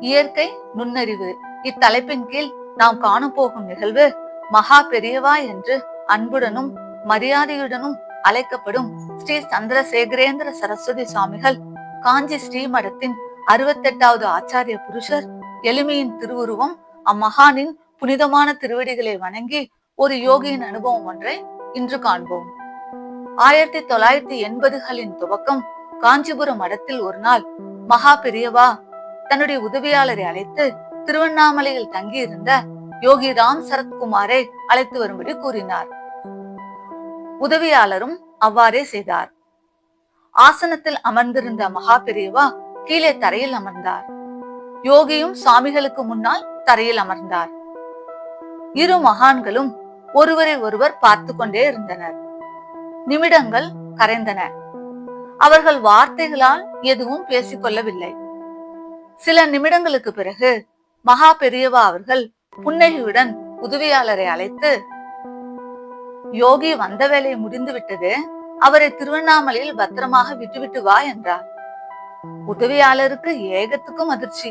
இயற்கை நுண்ணறிவு. இத்தலைப்பின் கீழ் நாம் காணப்போகும் நிகழ்வு மகா பெரியவா என்று அன்புடனும் மரியாதையுடனும் அழைக்கப்படும் ஸ்ரீ சந்திரசேகரேந்திர சரஸ்வதி சுவாமிகள் காஞ்சி ஸ்ரீமடத்தின் அறுபத்தெட்டாவது ஆச்சாரிய புருஷர் எளிமையின் திருவுருவம் அம்மகானின் புனிதமான திருவடிகளை வணங்கி ஒரு யோகியின் அனுபவம் ஒன்றை இன்று காண்போம். ஆயிரத்தி தொள்ளாயிரத்தி எண்பதுகளின் துவக்கம் காஞ்சிபுரம் மடத்தில் ஒரு நாள் மகா பெரியவா தன்னுடைய உதவியாளரை அழைத்து திருவண்ணாமலையில் தங்கியிருந்த யோகி ராம் சரத்குமாரை அழைத்து வரும்படி கூறினார். உதவியாளரும் அவ்வாறே செய்தார். ஆசனத்தில் அமர்ந்திருந்த மகா பெரியவா கீழே தரையில் அமர்ந்தார். யோகியும் சுவாமிகளுக்கு முன்னால் தரையில் அமர்ந்தார். இரு மகான்களும் ஒருவரை ஒருவர் பார்த்து கொண்டே இருந்தனர். நிமிடங்கள் கரைந்தன. அவர்கள் வார்த்தைகளால் எதுவும் பேசிக்கொள்ளவில்லை. சில நிமிடங்களுக்கு பிறகு மகா பெரியவா அவர்கள் புன்னகையுடன் உதவியாளரை அழைத்து யோகி வந்த வேலை முடிந்து விட்டது. அவரை திருவண்ணாமலையில் பத்திரமாக விட்டுவிட்டு வா என்றார். உதவியாளருக்கு ஏகத்துக்கும் அதிர்ச்சி.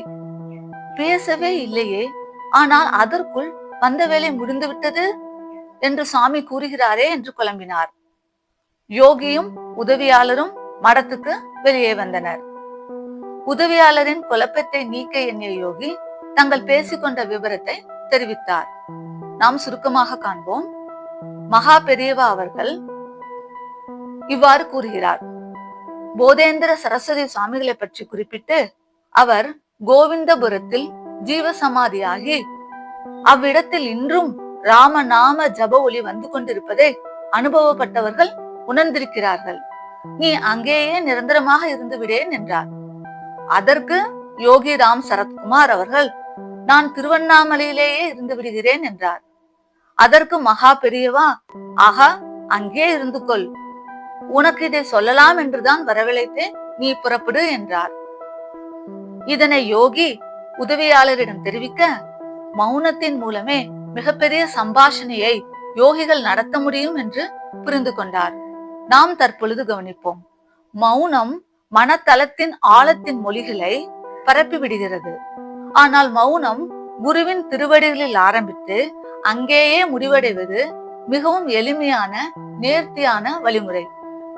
பேசவே இல்லையே. ஆனால் அதற்குள் வந்த வேலை முடிந்து விட்டது என்று சாமி கூறுகிறாரே என்று குழம்பினார். யோகியும் உதவியாளரும் மடத்துக்கு வெளியே வந்தனர். உதவியாளரின் குழப்பத்தை நீக்க எண்ணிய யோகி தங்கள் பேசிக்கொண்ட விவரத்தை தெரிவித்தார். நாம் சுருக்கமாக காண்போம். மகா பெரியவா அவர்கள் இவ்வாறு கூறுகிறார். போதேந்திர சரஸ்வதி சுவாமிகளை பற்றி குறிப்பிட்டு அவர் கோவிந்தபுரத்தில் ஜீவசமாதியாகி அவ்விடத்தில் இன்றும் ராம நாம ஜப ஒளி வந்து கொண்டிருப்பதை அனுபவப்பட்டவர்கள் உணர்ந்திருக்கிறார்கள். நீ அங்கேயே நிரந்தரமாக இருந்து விடேன் என்றார். அதற்கு யோகி ராம் சரத்குமார் அவர்கள் நான் திருவண்ணாமலையிலேயே இருந்து விடுகிறேன் என்றார். அதற்கு மகா பெரியவா ஆகா அங்கே இருந்து கொள். உனக்கு இதை சொல்லலாம் என்றுதான் வரவழைத்தேன் நீ புறப்படு என்றார். இதனை யோகி உதவியாளரிடம் தெரிவிக்க மௌனத்தின் மூலமே மிகப்பெரிய சம்பாஷணையை யோகிகள் நடத்த முடியும் என்று புரிந்து கொண்டார். நாம் தற்பொழுது கவனிப்போம். மௌனம் மனத்தளத்தின் ஆழத்தின் மொழிகளை பரப்பி விடுகிறது. ஆனால் மௌனம் குருவின் திருவடிகளில் ஆரம்பித்து அங்கேயே முடிவடைவது மிகவும் எளிமையான நேர்த்தியான வழிமுறை.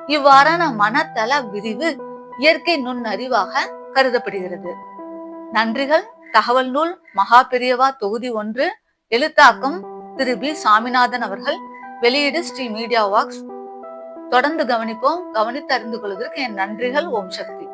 இவ்வாறான மனத்தள விரிவு இயற்கை நுண்ணறிவாக கருதப்படுகிறது. நன்றிகள். தகவல் நூல் மகா பெரியவா தொகுதி ஒன்று எழுத்தாக்கம் திரு. பி. சாமிநாதன் அவர்கள் வெளியீடு ஸ்ரீ மீடியா வாக்ஸ். தொடர்ந்து கவனிப்போம் கவனித்து அறிந்து கொள்வதற்கு என் நன்றிகள் ஓம் சக்தி.